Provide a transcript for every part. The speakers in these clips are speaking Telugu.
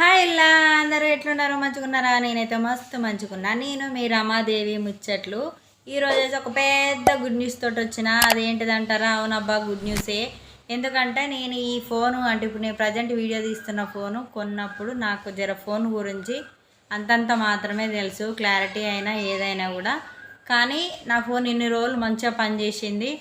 హాయ్ ఇలా అందరూ ఎట్లున్నారు? మంచుకున్నారా నేనైతే మస్తు మంచుకున్నా నేను మీ రమాదేవి ముచ్చట్లు. ఈరోజు అయితే ఒక పెద్ద గుడ్ న్యూస్ తోటి వచ్చిన. అదేంటిదంటారా? అవునబ్బా గుడ్ న్యూసే ఎందుకంటే నేను ఈ ఫోను అంటే ఇప్పుడు నేను ప్రజెంట్ వీడియో తీస్తున్న ఫోను కొన్నప్పుడు నాకు జర ఫోన్ గురించి అంతంత మాత్రమే తెలుసు. క్లారిటీ అయినా ఏదైనా కూడా. కానీ నా ఫోన్ ఇన్ని రోజులు మంచిగా పనిచేసింది.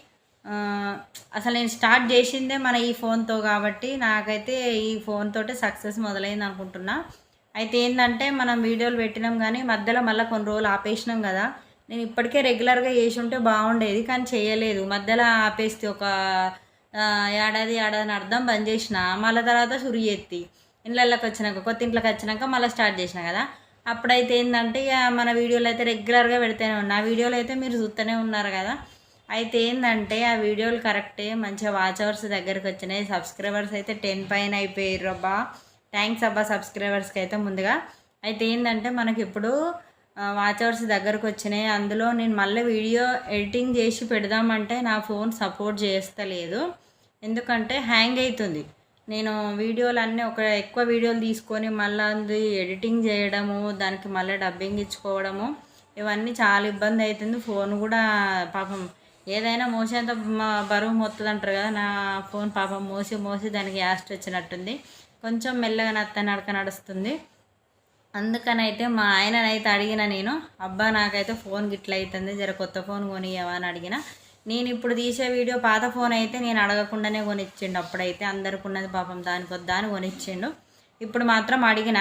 అసలు నేను స్టార్ట్ చేసిందే మన ఈ ఫోన్తో కాబట్టి నాకైతే ఈ ఫోన్తో సక్సెస్ మొదలైంది అనుకుంటున్నా. అయితే ఏంటంటే మనం వీడియోలు పెట్టినాం కానీ మధ్యలో మళ్ళీ కొన్ని రోజులు ఆపేసినాం కదా. నేను ఇప్పటికే రెగ్యులర్గా చేసి ఉంటే బాగుండేది కానీ చేయలేదు. మధ్యలో ఆపేస్తే ఒక ఏడాది ఏడాది అర్థం బంద్ చేసిన. మళ్ళీ తర్వాత సురి ఎత్తి ఇళ్ళకి వచ్చినాక కొత్త ఇంట్లోకి వచ్చినాక మళ్ళీ స్టార్ట్ చేసిన కదా. అప్పుడైతే ఏంటంటే ఇక మన వీడియోలు అయితే రెగ్యులర్గా పెడితేనే ఉన్నా. ఆ వీడియోలు అయితే మీరు చూస్తూనే ఉన్నారు కదా. అయితే ఏంటంటే ఆ వీడియోలు కరెక్టే మంచిగా వాచ్ అవర్స్ దగ్గరికి వచ్చినాయి. సబ్స్క్రైబర్స్ అయితే టెన్ పైన అయిపోయారు అబ్బా. థ్యాంక్స్ అబ్బా సబ్స్క్రైబర్స్కి అయితే ముందుగా. అయితే ఏంటంటే మనకి ఇప్పుడు వాచ్ అవర్స్ దగ్గరకు వచ్చినాయి. అందులో నేను మళ్ళీ వీడియో ఎడిటింగ్ చేసి పెడదామంటే నా ఫోన్ సపోర్ట్ చేస్తలేదు. ఎందుకంటే హ్యాంగ్ అవుతుంది నేను వీడియోలు అన్నీ ఒక ఎక్కువ వీడియోలు తీసుకొని మళ్ళీ అది ఎడిటింగ్ చేయడము దానికి మళ్ళీ డబ్బింగ్ ఇచ్చుకోవడము ఇవన్నీ చాలా ఇబ్బంది అవుతుంది. ఫోన్ కూడా పాపం ఏదైనా మోసేంత బరువు మొత్తది అంటారు కదా నా ఫోన్ పాపం మోసి మోసి దానికి యాస్ట్ వచ్చినట్టుంది. కొంచెం మెల్లగా నత్త నడక నడుస్తుంది. అందుకనైతే మా ఆయననైతే అడిగిన నేను అబ్బా నాకైతే ఫోన్ గిట్ల అవుతుంది జర కొత్త ఫోన్ కొనియవా అని అడిగిన. నేను ఇప్పుడు తీసే వీడియో పాత ఫోన్ అయితే నేను అడగకుండానే కొనిచ్చిండు. అప్పుడైతే అందరికి ఉన్నది పాపం దానికి వద్దా అని కొనిచ్చిండు. ఇప్పుడు మాత్రం అడిగిన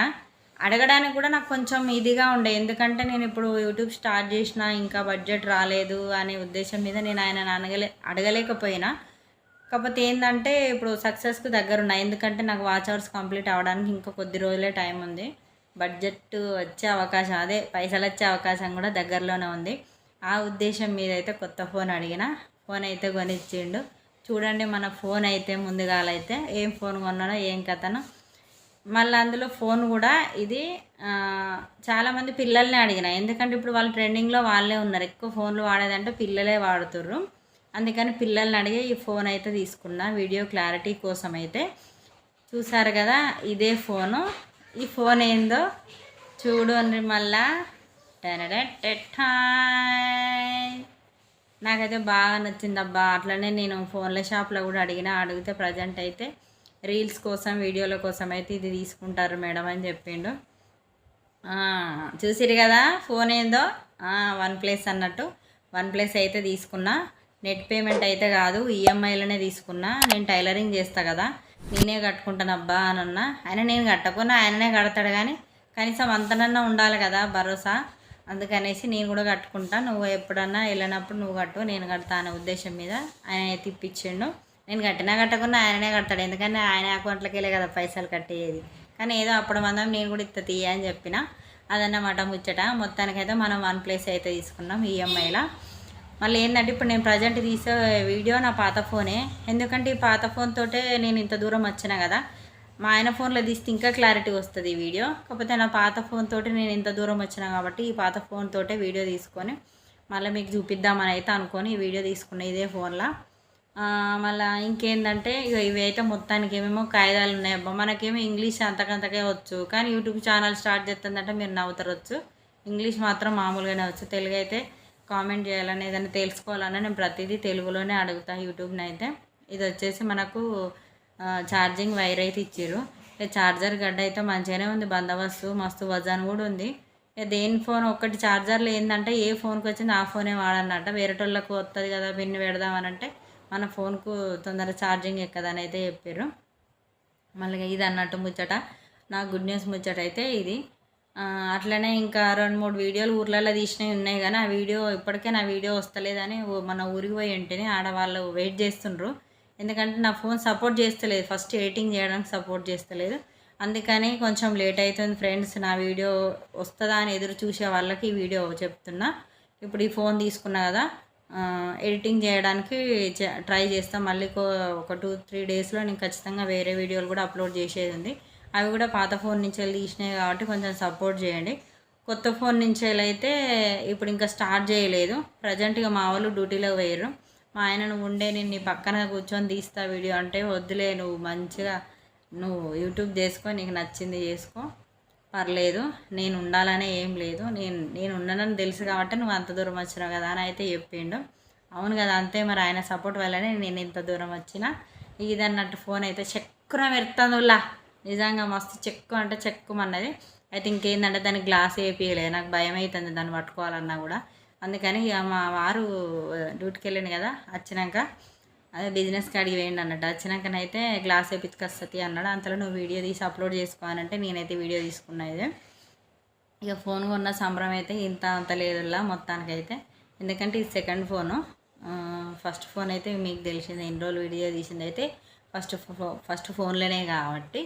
అడగడానికి కూడా నాకు కొంచెం ఇదిగా ఉండే. ఎందుకంటే నేను ఇప్పుడు యూట్యూబ్ స్టార్ట్ చేసిన ఇంకా బడ్జెట్ రాలేదు అనే ఉద్దేశం మీద నేను ఆయన అడగలే అడగలేకపోయినా. కాకపోతే ఏంటంటే ఇప్పుడు సక్సెస్కి దగ్గర ఎందుకంటే నాకు వాచ్ అవర్స్ కంప్లీట్ అవ్వడానికి ఇంకా కొద్ది రోజులే టైం ఉంది. బడ్జెట్ వచ్చే అవకాశం అదే పైసలు వచ్చే అవకాశం కూడా దగ్గరలోనే ఉంది. ఆ ఉద్దేశం మీద అయితే కొత్త ఫోన్ అడిగిన ఫోన్ అయితే కొనిచ్చిండు. చూడండి మన ఫోన్ అయితే ముందుగాలైతే ఏం ఫోన్ కొన్నానో ఏం కథనో. మళ్ళీ అందులో ఫోన్ కూడా ఇది చాలామంది పిల్లల్ని అడిగిన. ఎందుకంటే ఇప్పుడు వాళ్ళు ట్రెండింగ్లో వాళ్ళే ఉన్నారు. ఎక్కువ ఫోన్లు వాడేదంటే పిల్లలే వాడుతుర్రు. అందుకని పిల్లల్ని అడిగే ఈ ఫోన్ అయితే తీసుకున్నా. వీడియో క్లారిటీ కోసం అయితే. చూసారు కదా ఇదే ఫోను. ఈ ఫోన్ ఏందో చూడండి మళ్ళా. నాకైతే బాగా నచ్చింది అబ్బా అట్లనే నేను ఫోన్ల షాప్లో కూడా అడిగిన అడిగితే ప్రజెంట్ అయితే రీల్స్ కోసం వీడియోల కోసం అయితే ఇది తీసుకుంటారు మేడం అని చెప్పిండు. చూసిరు కదా ఫోన్ ఏందో? వన్ ప్లస్ అన్నట్టు. వన్ ప్లస్ అయితే తీసుకున్నా. నెట్ పేమెంట్ అయితే కాదు ఈఎంఐలోనే తీసుకున్నా. నేను టైలరింగ్ చేస్తా కదా. నేనే కట్టుకుంటాను అబ్బా అని అన్నా ఆయన నేను కట్టకున్నా ఆయననే కడతాడు కానీ కనీసం అంతనన్నా ఉండాలి కదా భరోసా. అందుకనేసి నేను కూడా కట్టుకుంటా. నువ్వు ఎప్పుడన్నా వెళ్ళినప్పుడు నువ్వు కట్టు నేను కడతా అనే ఉద్దేశం మీద ఆయన తిప్పించిండు నేను కట్టినా కట్టకుండా ఆయననే కడతాడు. ఎందుకంటే ఆయన అకౌంట్లోకి వెళ్ళే కదా పైసలు కట్టేది. కానీ ఏదో అప్పుడు మందం నేను కూడా ఇత్త తీయ అని చెప్పిన. అదన్నమాట ముచ్చట. మొత్తానికైతే మనం వన్ ప్లేస్ అయితే తీసుకున్నాం ఈఎంఐలో. మళ్ళీ ఏంటంటే ఇప్పుడు నేను ప్రజెంట్ తీసే వీడియో నా పాత ఫోనే. ఎందుకంటే ఈ పాత ఫోన్ తోటే నేను ఇంత దూరం వచ్చిన కదా. మా ఆయన ఫోన్లో తీస్తే ఇంకా క్లారిటీ వస్తుంది ఈ వీడియో. కాకపోతే నా పాత ఫోన్ తోటి నేను ఇంత దూరం వచ్చినా కాబట్టి ఈ పాత ఫోన్ తోటే వీడియో తీసుకొని మళ్ళీ మీకు చూపిద్దామని అయితే అనుకొని ఈ వీడియో తీసుకున్న ఇదే ఫోన్లో. మళ్ళీ ఇంకేందంటే ఇక ఇవైతే మొత్తానికి ఏమేమో కాయిదాలు ఉన్నాయబ్బా మనకేమో ఇంగ్లీష్ అంతకంతకే వచ్చు. కానీ యూట్యూబ్ ఛానల్ స్టార్ట్ చేస్తుందంటే మీరు నవ్వుతారొచ్చు. ఇంగ్లీష్ మాత్రం మామూలుగానే వచ్చు. తెలుగు అయితే కామెంట్ చేయాలని ఏదైనా తెలుసుకోవాలని నేను ప్రతిదీ తెలుగులోనే అడుగుతా యూట్యూబ్ని అయితే. ఇది వచ్చేసి మనకు ఛార్జింగ్ వైర్ అయితే ఇచ్చారు ఛార్జర్ గడ్డ అయితే మంచిగానే ఉంది. బందోబస్తు మస్తు వజన్ కూడా ఉంది. దేని ఫోన్ ఒక్కటి ఛార్జర్లు ఏంటంటే ఏ ఫోన్కి వచ్చింది ఆ ఫోనే వాడన్నట్ట. వేరేటోళ్ళకు వస్తుంది కదా పిన్ పెడదామనంటే. మన ఫోన్కు తొందర ఛార్జింగ్ ఎక్కదని అయితే చెప్పారు మళ్ళీ ఇది అన్నట్టు ముచ్చట నా గుడ్ న్యూస్ ముచ్చట అయితే ఇది. అట్లనే ఇంకా రెండు మూడు వీడియోలు ఊర్లలో తీసినవి ఉన్నాయి కానీ ఆ వీడియో ఇప్పటికే నా వీడియో వస్తలేదని మన ఊరికి పోయి ఉంటేనే ఆడవాళ్ళు వెయిట్ చేస్తుండ్రు. ఎందుకంటే నా ఫోన్ సపోర్ట్ చేస్తలేదు ఫస్ట్ ఎడిటింగ్ చేయడానికి సపోర్ట్ చేస్తలేదు. అందుకని కొంచెం లేట్ అవుతుంది ఫ్రెండ్స్ నా వీడియో వస్తుందా అని ఎదురు చూసే వాళ్ళకి ఈ వీడియో చెప్తున్నా. ఇప్పుడు ఈ ఫోన్ తీసుకున్నా కదా ఎడిటింగ్ చేయడానికి ట్రై చేస్తాం. మళ్ళీ కో- ఒక టూ త్రీ డేస్లో నేను ఖచ్చితంగా వేరే వీడియోలు కూడా అప్లోడ్ చేసేది ఉంది. అవి కూడా పాత ఫోన్ నుంచి వెళ్ళి తీసినాయి కాబట్టి కొంచెం సపోర్ట్ చేయండి. కొత్త ఫోన్ నుంచి అయితే ఇప్పుడు ఇంకా స్టార్ట్ చేయలేదు. ప్రజెంట్గా మా వాళ్ళు డ్యూటీలో పోయారు మా ఆయన నువ్వు ఉండే నేను నీ పక్కన కూర్చొని తీస్తా వీడియో. అంటే వద్దులే నువ్వు మంచిగా నువ్వు యూట్యూబ్ చేసుకో నీకు నచ్చింది చేసుకో. పర్లేదు నేను ఉండాలనే ఏం లేదు. నేను నేను ఉండనని తెలుసు కాబట్టి నువ్వు అంత దూరం వచ్చినావు కదా అని అయితే చెప్పిండు. అవును కదా అంతే మరి ఆయన సపోర్ట్ వల్లనే నేను ఇంత దూరం వచ్చిన. ఇది అన్నట్టు ఫోన్ అయితే చెక్కున పెడుతుందిలా నిజంగా మస్తు చెక్కు అంటే చెక్కుమన్నది అయితే ఇంకేందంటే దానికి గ్లాస్ వేపియలేదు నాకు భయం అవుతుంది దాన్ని పట్టుకోవాలన్నా కూడా. అందుకని ఇక మా వారు డ్యూటీకి వెళ్ళాను కదా వచ్చినాక అదే బిజినెస్ కాడికి వేయండి అన్నట్టు. వచ్చినాకనైతే గ్లాస్ వేపించుకొస్తుంది అన్నాడు. అంతలో నువ్వు వీడియో తీసి అప్లోడ్ చేసుకోవాలంటే నేనైతే వీడియో తీసుకున్నా ఇక ఫోన్ కొన్న సంబరం అయితే ఇంత అంత లేదులా మొత్తానికైతే. ఎందుకంటే ఇది సెకండ్ ఫోను ఫస్ట్ ఫోన్ అయితే మీకు తెలిసింది ఎన్ని రోజులు వీడియో తీసింది అయితే ఫస్ట్ ఫస్ట్ ఫోన్లోనే కాబట్టి.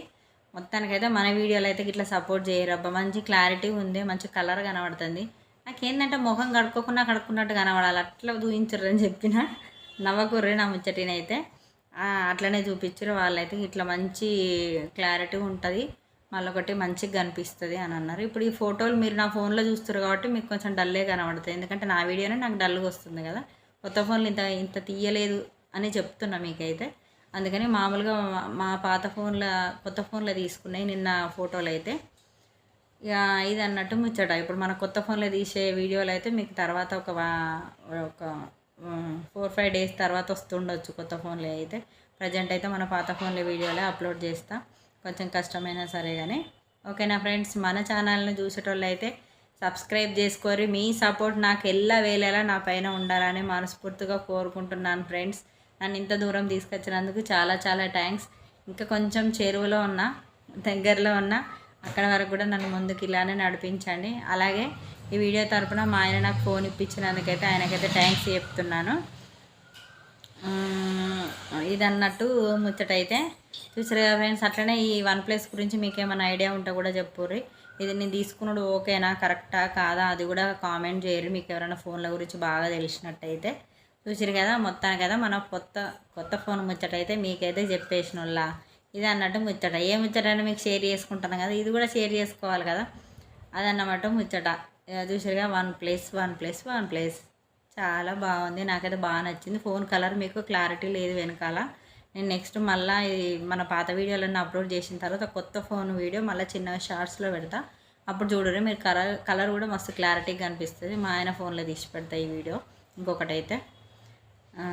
మొత్తానికైతే మన వీడియోలో అయితే ఇట్లా సపోర్ట్ చేయరబ్బా. మంచి క్లారిటీ ఉంది మంచి కలర్ కనబడుతుంది. నాకేంటంటే ముఖం కడుక్కోకుండా కడుక్కున్నట్టు కనబడాలి. అట్లా దూయించరు అని చెప్పిన. నవ్వకుర్రే నా ముచ్చటినైతే. అట్లనే చూపించారు వాళ్ళైతే ఇట్లా మంచి క్లారిటీ ఉంటుంది. మళ్ళీ ఒకటి మంచిగా కనిపిస్తుంది అని అన్నారు. ఇప్పుడు ఈ ఫోటోలు మీరు నా ఫోన్లో చూస్తారు కాబట్టి మీకు కొంచెం డల్లే కనబడుతుంది ఎందుకంటే నా వీడియోనే నాకు డల్గా వస్తుంది కదా. కొత్త ఫోన్లు ఇంత ఇంత తీయలేదు అని చెప్తున్నా మీకైతే. అందుకని మామూలుగా మా- పాత ఫోన్ల కొత్త ఫోన్లో తీసుకున్నాయి నిన్న ఫోటోలు అయితే ఇక ఇది అన్నట్టు ముచ్చట. ఇప్పుడు మన కొత్త ఫోన్లో తీసే వీడియోలు అయితే మీకు తర్వాత ఒక ఒక ఫోర్ ఫైవ్ డేస్ తర్వాత వస్తుండొచ్చు కొత్త ఫోన్లే అయితే. ప్రజెంట్ అయితే మన పాత ఫోన్లే వీడియోలే అప్లోడ్ చేస్తా. కొంచెం కష్టమైనా సరే కానీ ఓకేనా ఫ్రెండ్స్? మన ఛానల్ని చూసేటోళ్ళు అయితే సబ్స్క్రైబ్ చేసుకోరి మీ సపోర్ట్ నాకు ఎల్లా వేలేలా నా పైన ఉండాలని మనస్ఫూర్తిగా కోరుకుంటున్నాను ఫ్రెండ్స్. నన్ను ఇంత దూరం తీసుకొచ్చినందుకు చాలా చాలా థ్యాంక్స్. ఇంకా కొంచెం చెరువులో ఉన్న దగ్గరలో ఉన్న అక్కడ వరకు కూడా నన్ను ముందుకు ఇలానే నడిపించండి. అలాగే ఈ వీడియో తరపున మా ఆయన నాకు ఫోన్ ఇప్పించినందుకైతే ఆయనకైతే థ్యాంక్స్ చెప్తున్నాను. ఇది అన్నట్టు ముచ్చటైతే చూసారు కదా ఫ్రెండ్స్ అట్లనే ఈ వన్ ప్లస్ గురించి మీకు ఏమైనా ఐడియా ఉంటే కూడా చెప్పుర్రి. ఇది నేను తీసుకున్నాడు ఓకేనా కరెక్టా కాదా అది కూడా కామెంట్ చేయరు మీకు ఎవరైనా ఫోన్ల గురించి బాగా తెలిసినట్టయితే. చూసిరు కదా మొత్తానికి కదా మన కొత్త కొత్త ఫోన్ ముచ్చటైతే మీకైతే చెప్పేసిన వాళ్ళ ఇది అన్నట్టు ముచ్చట. ఏ ముచ్చట మీకు షేర్ చేసుకుంటాను కదా ఇది కూడా షేర్ చేసుకోవాలి కదా. అదన్నమాట ముచ్చట. చూసారుగా one plus one plus one plus. చాలా బాగుంది. నాకైతే బాగా నచ్చింది. ఫోన్ కలర్ మీకు క్లారిటీ లేదు వెనకాల. నేను నెక్స్ట్ మళ్ళీ మన పాత వీడియోలన్నీ అప్లోడ్ చేసిన తర్వాత కొత్త ఫోన్ వీడియో మళ్ళీ చిన్న షార్ట్స్లో పెడతా. అప్పుడు చూడరు. మీరు కలర్ కలర్ కూడా మస్తు క్లారిటీగా కనిపిస్తుంది. మా ఆయన ఫోన్లో తీసి పెడతా ఈ వీడియో. ఇంకొకటైతే ఆ,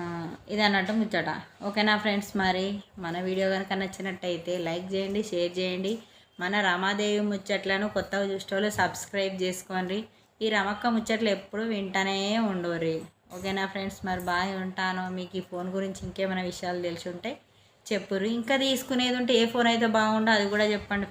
ఇది అన్నట్టు ముచ్చట. ఓకేనా ఫ్రెండ్స్? మరి మన వీడియో కనుక నచ్చినట్టయితే లైక్ చేయండి షేర్ చేయండి. మన రమాదేవి ముచ్చట్లను కొత్తగా చూసేవాళ్ళు సబ్స్క్రైబ్ చేసుకోండి. ఈ రమక్క ముచ్చట్లు ఎప్పుడు వింటానే ఉండోరి ఓకేనా ఫ్రెండ్స్ మరి బాగా ఉంటాను. మీకు ఈ ఫోన్ గురించి ఇంకేమైనా విషయాలు తెలిసి ఉంటే చెప్పురు ఇంకా తీసుకునేది ఉంటే ఏ ఫోన్ అయితే బాగుండో అది కూడా చెప్పండి.